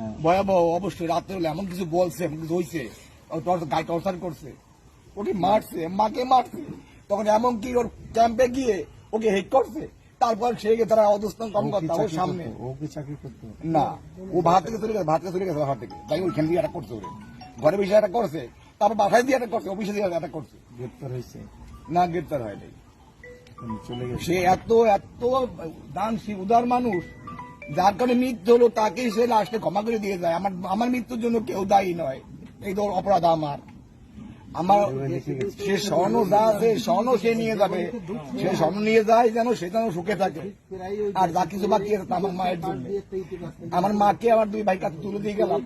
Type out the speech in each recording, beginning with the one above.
হ্যাঁ। ভয়াবহ অবশ্যই রাত্রে হলে এমন কিছু বলছে এমন কিছু হয়েছে গায়ে টর্চার করছে। ওকে মারছে মাকে মারছে। তখন এমন কি ওর ক্যাম্পে গিয়ে ওকে হেক করছে। তারপর সে গিয়ে তারা অধস্থান কম করতো ওর সামনে করতো? ও কি চাকরি করতো? না ও ভাত থেকে চলে গেছে ভাত থেকে চলে গেছে ভাত থেকে। তাই ওইখান দিয়ে অ্যাটাক করছে ওরে। ঘরে বসে অ্যাটাক করছে তারপর বাসায় দিয়ে অ্যাটাক করছে অফিসে দিয়ে অ্যাটাক করছে। গ্রেপ্তার হয়েছে? না গ্রেপ্তার হয়নি। চলে গেছে। সে এত এত দানশীল উদার মানুষ যার কারণে মৃত্যু হলো তাকেই সে লাস্টে ক্ষমা করে দিয়ে যায়। আমার আমার মৃত্যুর জন্য কেউ দায়ী নয়। এই তো অপরাধ আমার। আমার সে স্বর্ণ যা আছে স্বর্ণ সে নিয়ে যাবে। সে স্বর্ণ নিয়ে যায় যেন সে যেন সুখে থাকে। আর যা কিছু বাকি আছে আমার মায়ের জন্য। আমার মাকে আমার দুই ভাই কাছে তুলে দিয়ে গেলাম।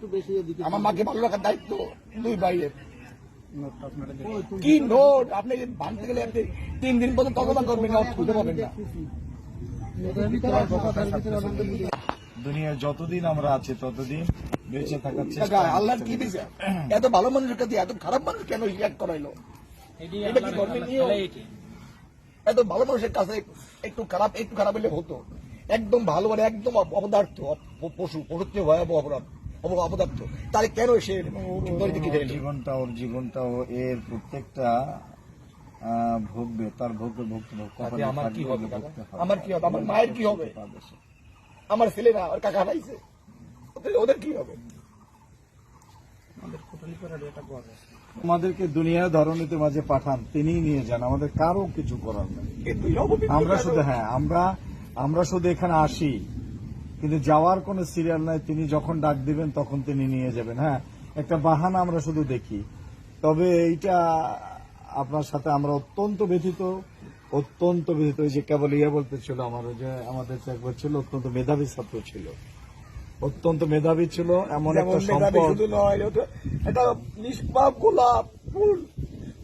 আমার মাকে ভালো রাখার দায়িত্ব দুই ভাইয়ের। কি নোট? আপনি ভাঙতে গেলে তিন দিন পর্যন্ত তদন্ত করবেন, নোট খুঁজে পাবেন না। দুনিয়ায় যতদিন আমরা আছি ততদিন বেঁচে থাকার চেষ্টা আল্লাহর কি দিছে? এত ভালো মানুষের কাছে এত খারাপ মানুষ কেন রিয়াক্ট করাইলো? এটা কি গভর্নমেন্ট নিয়ম? এত ভালো মানুষের কাছে একটু খারাপ একটু খারাপ হলে হতো। একদম ভালো মানে একদম অপদার্থ অপ- পশু পশুর চেয়ে ভয়াবহ অপরাধ অপদার্থ। তাহলে কেন সে? জীবনটা ওর জীবনটা ও এর প্রত্যেকটা ভোগবে তার ভোগবে ভোগতে কপালে আমার কি হবে আমার কি হবে? আমার মায়ের কি হবে। আমার ছেলেরা আর কাকা হারাইছে ওদের- ওদের কি হবে? আমাদেরকে দুনিয়া ধরনীতে মাঝে পাঠান তিনিই নিয়ে যান আমাদের কারও কিছু করার নেই। আমরা শুধু হ্যাঁ আমরা আমরা শুধু এখানে আসি কিন্তু যাওয়ার কোন সিরিয়াল নাই তিনি যখন ডাক দিবেন তখন তিনি নিয়ে যাবেন হ্যাঁ? একটা বাহানা আমরা শুধু দেখি। তবে এইটা আপনার সাথে আমরা অত্যন্ত ব্যথিত অত্যন্ত ব্যথিত। যে কেবল ইয়ে বলতে ছিল আমার যে আমাদের একবার ছিল অত্যন্ত মেধাবী ছাত্র ছিল। অত্যন্ত মেধাবী ছিল এমন একটা সম্পদ। নয় ওটা নিষ্পাপ গোলাপ ফুল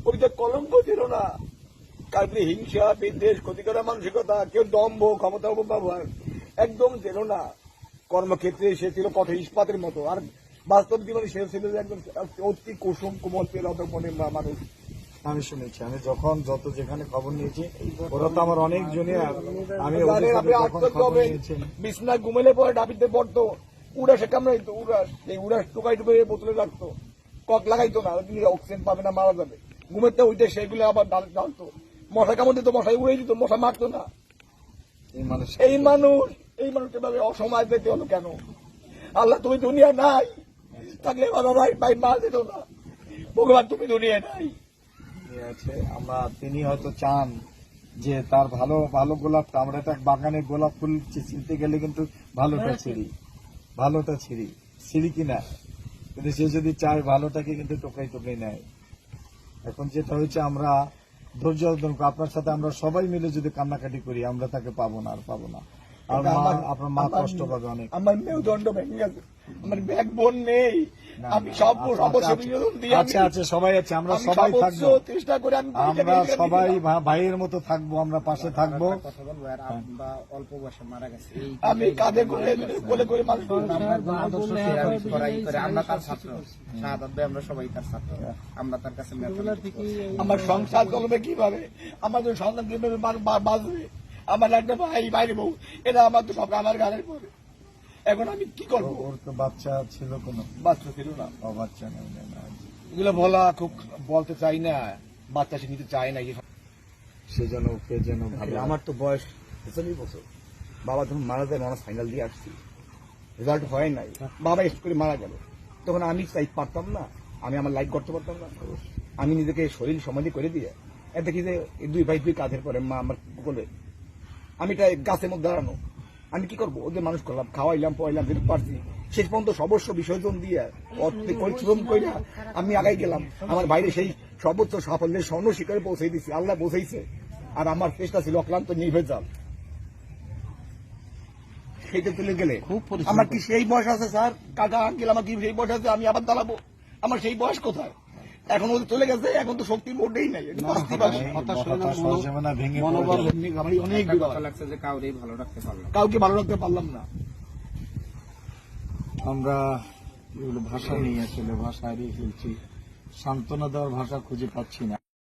ওইটা কলঙ্ক ছিল না। কাউকে হিংসা বিদ্বেষ ক্ষতি করা মানসিকতা কেউ দম্ভ ক্ষমতা অপব্যবহার একদম ছিল না। কর্মক্ষেত্রে সে ছিল কঠোর ইস্পাতের মতো। আর বাস্তব জীবনে সে ছিল একদম অতি কুসুম কোমল তেল অত মনে মানুষ। আমি শুনেছি। আমি যখন যত যেখানে খবর নিয়েছি ওরা তো আমার অনেক জনে আমি বিছনায় ঘুমেলে পরে ডাবিতে পড়তো। উড়া উড়াসে কামড়াইতো উড়াস এই উড়াস টোকাই টুকাই বোতলে রাখতো। কক লাগাইতো না দিলে অক্সিজেন পাবে না মারা যাবে। ঘুমের তো উঠে সেগুলো আবার ডাল- ডালতো। মশা কামড় দিত মশাই উড়ে দিত মশা মারতো না। এই মানুষ এই মানুষ এই মানুষ এভাবে অসমাজ পেতে হলো কেন? আল্লাহ তুমি দুনিয়া নাই। ভালো ভাই ভাই মা যেত না। ভগবান তুমি দুনিয়া নাই। ইয়ে আছে আমরা তিনি হয়তো চান যে তার ভালো ভালো গোলাপটা আমরা একটা বাগানে গোলাপ ফুল চিনতে গেলে কিন্তু ভালোটা ছিঁড়ি। ভালোটা ছিঁড়ি। ছিঁড়ি কিনা কিন্তু সে যদি চায় ভালোটাকে কিন্তু টোকাই টোকাই নেয়। এখন যেটা হয়েছে আমরা ধৈর্য আপনার সাথে আমরা সবাই মিলে যদি কান্নাকাটি করি আমরা তাকে পাবো না আর পাবো না। আর মা আমার- আপনার মা কষ্ট পাবে অনেক। আমার মেরুদণ্ড ভেঙে গেছে। আমার ব্যাগ বোন নেই আমি সব আচ্ছা, আচ্ছা, আছে আছে সবাই আছে আমরা সবাই থাকব। চেষ্টা করে আমরা সবাই ভাইয়ের মতো থাকব আমরা পাশে থাকব। অল্প বয়সে মারা গেছে। আমি কাঁধে করে কোলে করে আমরা কোনো আদর্শ শেয়ার করাই করে। আমরা তার ছাত্র। আমরা সবাই তার ছাত্র। আমরা তার কাছে আমার সংসার চলবে কীভাবে? আমার তো সন্তান কীভাবে বাঁচবে। আমার একটা ভাই বাইরে বউ। এরা আমার তো সব আমার গানের পরে। এখন আমি কি করব? ওর তো বাচ্চা ছিল কোনো? বাচ্চা ছিল না। ও বাচ্চা নেই না। এগুলো বলা খুব বলতে চাই না। বাচ্চা সে নিতে চায় না সে যেন ওকে যেন ভালো আমার তো বয়স ছেচল্লিশ বছর। বাবা যখন মারা যায় আমরা ফাইনাল দিয়ে আসছি। রেজাল্ট হয় নাই। বাবা এক্সট করে মারা গেল। তখন আমি চাই পারতাম না। আমি আমার লাইফ করতে পারতাম না। আমি নিজেকে শরীর সমাধি করে দিয়ে দেখি যে দুই ভাই দুই কাঁধের পরে মা আমার কোলে আমি এটা গাছের মধ্যে দাঁড়ানো। আমি কি করব? ওদের মানুষ করলাম খাওয়াইলাম পয়লাম যেটুকু পারছি। শেষ পর্যন্ত সর্বস্ব বিসর্জন দিয়ে অর্থে পরিশ্রম করে আমি আগাই গেলাম। আমার বাইরে সেই সর্বোচ্চ সাফল্যের স্বর্ণ শিকারে পৌঁছে দিচ্ছি আল্লাহ পৌঁছাইছে আর আমার চেষ্টা ছিল অক্লান্ত নির্ভেজাল। সেইটা তুলে গেলে আমার কি সেই বয়স আছে স্যার? কাকা আঙ্কেল আমার কি সেই বয়স আছে? আমি আবার দাঁড়াবো। আমার সেই বয়স কোথায়? এখন ওদের চলে গেছে এখন তো শক্তির মোটেই নাই। অনেক। কাউকে ভালো রাখতে পারলাম না। আমরা এগুলো ভাষা নিয়ে আসলে ভাষা হারিয়ে ফেলছি। সান্ত্বনা দেওয়ার ভাষা খুঁজে পাচ্ছি না।